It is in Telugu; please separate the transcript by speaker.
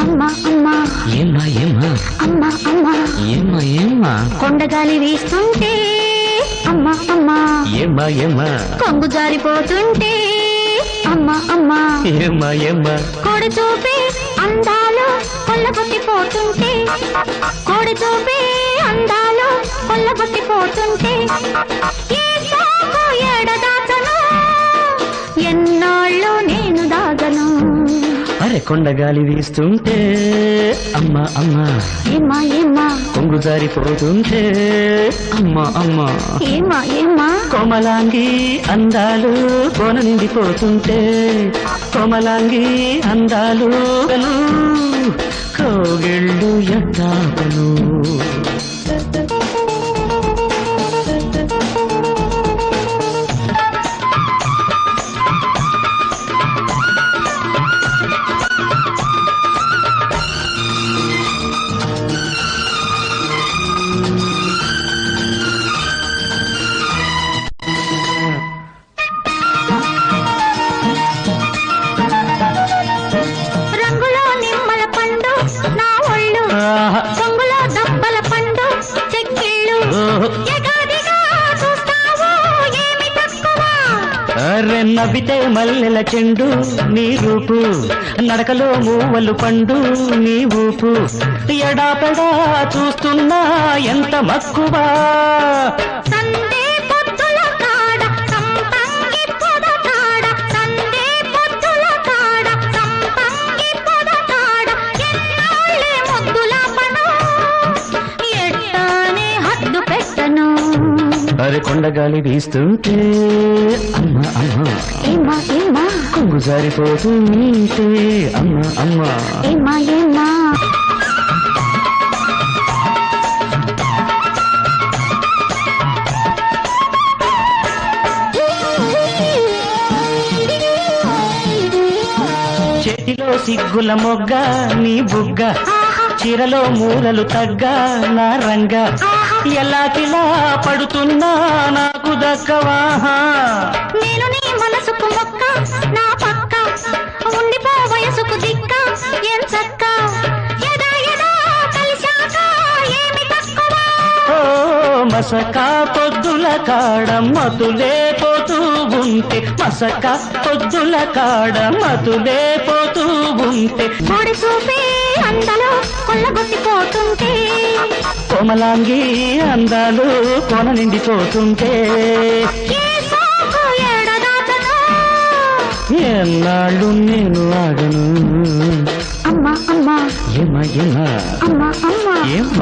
Speaker 1: అమ్మా అమ్మా.
Speaker 2: ఏమ్మా ఏమ్మా?
Speaker 1: అమ్మా అమ్మా.
Speaker 2: ఏమ్మా ఏమ్మా?
Speaker 1: కొండగాలి వీస్తుంటే అమ్మా అమ్మా.
Speaker 2: ఏమ్మా ఏమ్మా?
Speaker 1: కొంగు జారిపోతుంటే అమ్మా అమ్మా.
Speaker 2: ఏమ్మా ఏమ్మా?
Speaker 1: కోడి చూపి అందాలు కొల్లగొట్టిపోతుంటే కోడి చూపి అందాలు కొల్లగొట్టిపోతుంటే. ఈ
Speaker 2: కొండగాలి వీస్తుంటే అమ్మా అమ్మా.
Speaker 1: ఏమా ఏమా?
Speaker 2: కొంగు జారిపోతుంటే అమ్మా అమ్మా.
Speaker 1: ఏమా ఏమా?
Speaker 2: కోమలాంగి అందాలు కోన నిండిపోతుంటే కోమలాంగి అందాలు కోగిళ్ళు ఎట్టాపను నవ్వితే మల్లెల చెండు నీ రూపు. నడకలో మూవలు పండు నీ ఊపు. ఎడాపెడా చూస్తున్నా ఎంత మక్కువా. అరే కొండగాలి వీస్తుంటే అమ్మ అమ్మ.
Speaker 1: ఏమా ఏమా
Speaker 2: కొంగు జారిపోతుంటే అమ్మ అమ్మ.
Speaker 1: ఏమా ఏమా
Speaker 2: చేతిలో సిగ్గుల మొగ్గ నీ బుగ్గ. చీరలో మూలలు తగ్గ నా రంగ. ఎలా కిలా పడుతున్నా నాకు దక్కవాహా
Speaker 1: నేను నీ మనసుకు మొక్క నా పక్క. ఉండిపో వయసుకు దిక్క ఏం చక్క?
Speaker 2: మసక పొద్దుల కాడ మతులే పోతూ ఉంటే మసక పొద్దుల కాడ మతులే పోతూ ఉంటే.
Speaker 1: అందలో కొల్లగొట్టిపోతుంటే.
Speaker 2: కోమలాంగి అందాలు కొన నిండిపోతుంటే. ఎన్నాళ్ళు నేను ఆగను?
Speaker 1: అమ్మా అమ్మా.
Speaker 2: ఏమా ఏమా?
Speaker 1: అమ్మా అమ్మా.
Speaker 2: ఏమ్మా ఏమ్మా